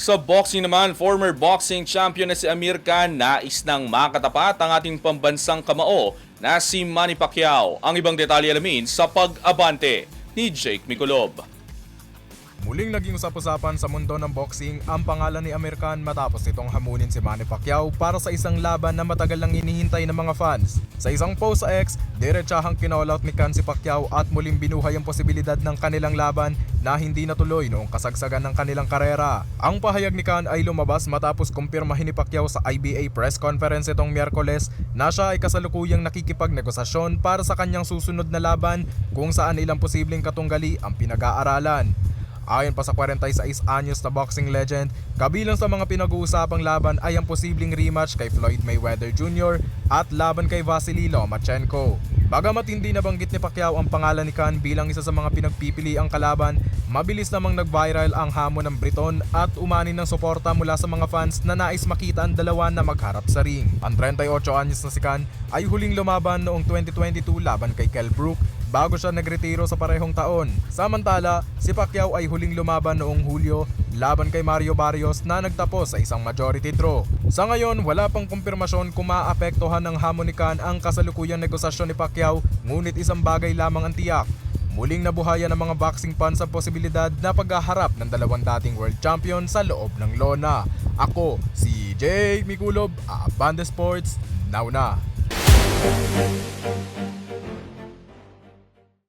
Sa boxing naman, former boxing champion na si Amir Khan nais nang makatapat ang ating pambansang kamao na si Manny Pacquiao. Ang ibang detalye alamin sa pag-abante ni Jake Mikulov. Muling naging usap-usapan sa mundo ng boxing ang pangalan ni Amir Khan matapos itong hamunin si Manny Pacquiao para sa isang laban na matagal lang hinihintay ng mga fans. Sa isang post sa X, diretsahang kinollout ni Khan si Pacquiao at muling binuhay ang posibilidad ng kanilang laban na hindi natuloy noong kasagsagan ng kanilang karera. Ang pahayag ni Khan ay lumabas matapos kumpirmahin ni Pacquiao sa IBA press conference itong Miyerkules na siya ay kasalukuyang nakikipagnegosasyon para sa kanyang susunod na laban kung saan ilang posibleng katunggali ang pinag-aaralan. Ayon pa sa 46 anyos na boxing legend, kabilang sa mga pinag-uusapang laban ay ang posibleng rematch kay Floyd Mayweather Jr. at laban kay Vasily Lomachenko. Bagamat hindi nabanggit ni Pacquiao ang pangalan ni Khan bilang isa sa mga pinagpipili ang kalaban, mabilis namang nag-viral ang hamon ng Briton at umani ng suporta mula sa mga fans na nais makita ang dalawa na magharap sa ring. Ang 38 anyos na si Khan ay huling lumaban noong 2022 laban kay Kell Brook bago siya nagretiro sa parehong taon. Samantala, si Pacquiao ay huling lumaban noong Hulyo laban kay Mario Barrios na nagtapos sa isang majority draw. Sa ngayon, wala pang kumpirmasyon kung maapektuhan ng hamon ni Khan ang kasalukuyang negosasyon ni Pacquiao, ngunit isang bagay lamang ang tiyak. Muling nabuhayan ng mga boxing fans ang posibilidad na paghaharap ng dalawang dating world champion sa loob ng lona. Ako, si Jake Mikulob, Abanda Sports, now na.